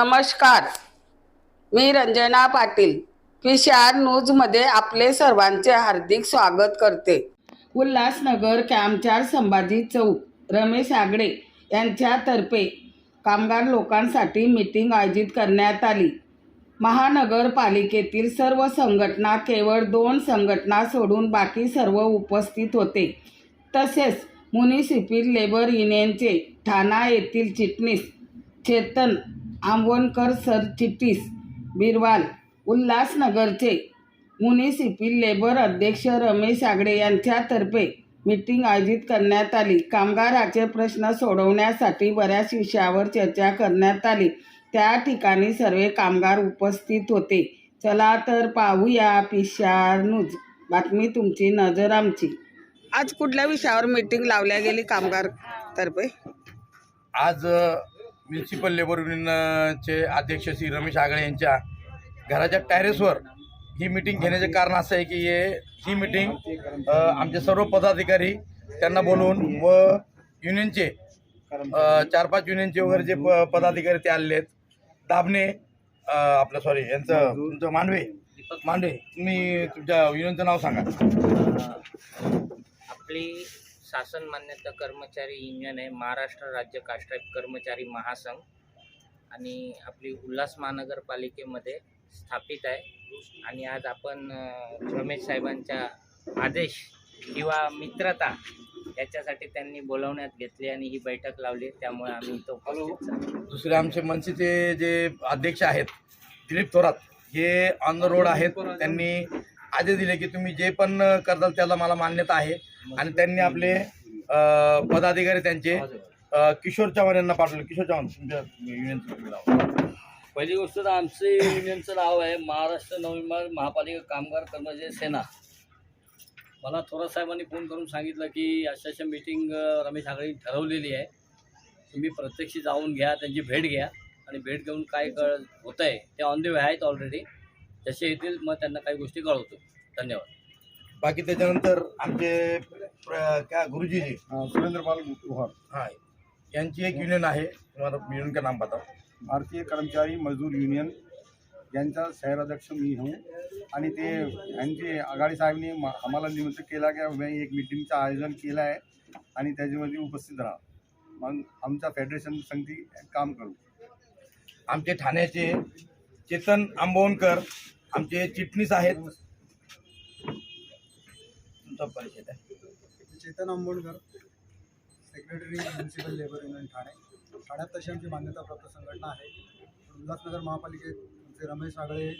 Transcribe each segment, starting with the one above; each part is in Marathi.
नमस्कार. मी रंजना पाटील फिश न्यूजमध्ये आपले सर्वांचे हार्दिक स्वागत करते. उल्हासनगर कॅम्पचार संभाजी चौक रमेश आगडे यांच्यातर्फे कामगार लोकांसाठी मीटिंग आयोजित करण्यात आली. महानगरपालिकेतील सर्व संघटना केवळ दोन संघटना सोडून बाकी सर्व उपस्थित होते. तसेच म्युनिसिपल लेबर युनियनचे ठाणा येथील चिटणीस चेतन आंबवणकर सरचिटणीस बिरवाल उल्हासनगरचे म्युनिसिपल लेबर अध्यक्ष रमेश आगडे यांच्यातर्फे मीटिंग आयोजित करण्यात आली. कामगाराचे प्रश्न सोडवण्यासाठी बऱ्याच विषयावर चर्चा करण्यात आली. त्या ठिकाणी सर्व कामगार उपस्थित होते. चला तर पाहूया पिशार न्यूज. बातमी तुमची नजर आमची. आज कुठल्या विषयावर मीटिंग लावल्या गेली कामगार तर्फे? आज म्युन्सिपल लेबर युनियनचे अध्यक्ष श्री रमेश आगळे यांच्या घराच्या टॅरेसवर ही मीटिंग घेण्याचे कारण असं आहे की हे ही मीटिंग आमचे सर्व पदाधिकारी त्यांना बोलवून व युनियनचे चार पाच युनियनचे वगैरे जे प पदाधिकारी ते आलेले आहेत. दाबणे आपलं सॉरी यांचं तुमचं मांडवे मांडवे तुम्ही तुमच्या युनियनचं नाव सांगा. आपली शासन मान्यता कर्मचारी युनियन आहे. महाराष्ट्र राज्य काष्टाईप कर्मचारी महासंघ आणि आपली उल्हास महानगरपालिकेमध्ये स्थापित आहे. आणि आज आपण रमेश साहेबांच्या आदेश किंवा मित्रता याच्यासाठी त्यांनी बोलवण्यात घेतली आणि ही बैठक लावली. त्यामुळे आम्ही तो उपस्थित दुसरे आमचे मनसेचे जे अध्यक्ष आहेत दिलीप थोरात हे ऑन द रोड आहेत. त्यांनी आदेश दिले की तुम्ही जे पण करताल त्याला मला मान्यता आहे. आणि त्यांनी आपले पदाधिकारी त्यांचे किशोर चव्हाण यांना पाठवले. किशोर चव्हाण तुमच्या युनियनचं नाव. पहिली गोष्ट तर आमचे युनियनचं नाव आहे महाराष्ट्र नवनिर्माण महापालिका कामगार कर्मचारी सेना. मला थोरात साहेबांनी फोन करून सांगितलं की अशा अशा मीटिंग रमेश आघाडी ठरवलेली आहे. तुम्ही प्रत्यक्ष जाऊन घ्या त्यांची भेट घ्या. आणि भेट घेऊन काय कळ होतं आहे ते ऑन द वे आहेत ऑलरेडी जसे येतील मग त्यांना काही गोष्टी कळवतो. धन्यवाद. बाकी त्याच्यानंतर आमचे क्या गुरुजी जी सुरेंद्र पाल गुहार. हाँ यांची एक युनियन आहे. तुम्हाला युनियन का नाम बताओ भारतीय कर्मचारी मजदूर युनियन यांचा शहराध्यक्ष मी हूँ. आणि ते यांचे आघाडी साहेबांनी आम्हाला निमंत्रित केला की आम्ही एक मिटिंगचं आयोजन केलं आहे. आणि त्याच्यामध्ये उपस्थित राहा. मग आमच्या फेडरेशन संगती काम करू. आमचे ठाण्याचे चेतन आंबवणकर आमचे चिटणीस आहेत. तुमचा परिचय Chetan Ambonkar secretary municipal labour union Thane. ठाण्यात तशी आमची मान्यताप्राप्त संघटना आहे. उल्हासनगर महापालिकेत आमचे रमेश आगळे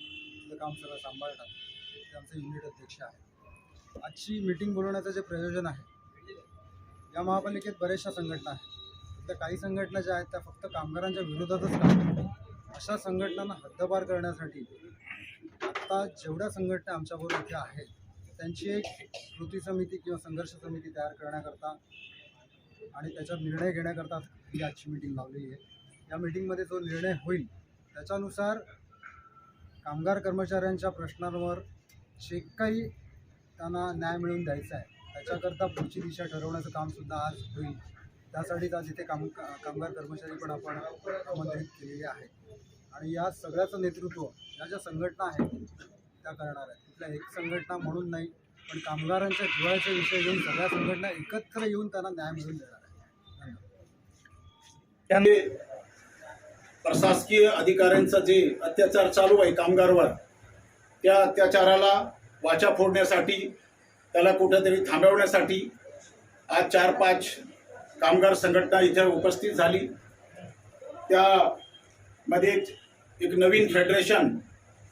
काम सगळं सांभाळतात. ते आमचे युनिट अध्यक्ष आहे आजची मीटिंग बोलवण्याचं जे प्रयोजन आहे या महापालिकेत बऱ्याचशा संघटना आहेत. त्या काही संघटना ज्या आहेत त्या फक्त कामगारांच्या विरोधातच राहतात अशा संघटनांना हद्दपार करण्यासाठी आता जेवढ्या संघटना आमच्याबरोबर इथे आहेत त्यांची एक कृती समिती किंवा संघर्ष समिती तयार करण्याकरता आणि त्याचा निर्णय घेण्याकरता ही आजची मीटिंग लावलेली आहे. या मीटिंगमध्ये जो निर्णय होईल त्याच्यानुसार कामगार कर्मचाऱ्यांच्या प्रश्नांवर जे काही त्यांना न्याय मिळवून द्यायचा आहे त्याच्याकरता पुढची दिशा ठरवण्याचं कामसुद्धा आज होईल. त्यासाठीच आज इथे काम कामगार कर्मचारी पण आपण आमंत्रित केलेले आहेत. आणि या सगळ्याचं नेतृत्व या ज्या संघटना आहेत त्या करणार आहेत कुठल्या एक संघटना म्हणून नाही पण कामगारांच्या जीवाचा विषय घेऊन सगळ्या संघटना एकत्र येऊन त्यांना न्याय मिळवून देणार आहे. धन्यवाद. प्रशासकीय अधिकाऱ्यांचा जे अत्याचार चालू आहे कामगारवर त्या अत्याचाराला वाचा फोडण्यासाठी त्याला कुठंतरी थांबवण्यासाठी आज चार पाच कामगार संघटना इथे उपस्थित झाली. त्यामध्ये एक नवीन फेडरेशन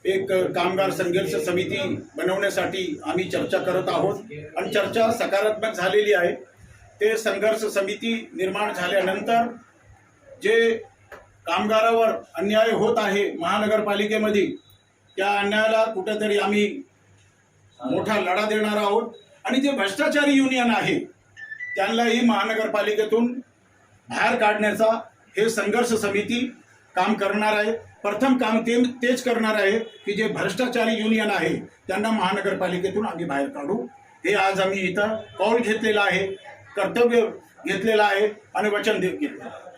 एक कामगार संघर्ष समिती बनवण्यासाठी आम्ही चर्चा करत आहोत. आणि चर्चा सकारात्मक झालेली आहे. ते संघर्ष समिती निर्माण झाल्यानंतर जे कामगारावर अन्याय होत आहे महानगरपालिकेमध्ये त्या अन्यायाला कुठेतरी आम्ही मोठा लढा देणार आहोत. आणि जे भ्रष्टाचारी युनियन आहे त्यांनाही महानगरपालिकेतून बाहेर काढण्याचा हे संघर्ष समिती काम करणार आहे. प्रथम काम ते तेच करणार आहे की जे भ्रष्टाचारी युनियन आहे त्यांना महानगरपालिकेतून आम्ही बाहेर काढू. हे आज आम्ही इथं कॉल घेतलेलं आहे कर्तव्य घेतलेलं आहे आणि वचन देत घेतलेलं आहे.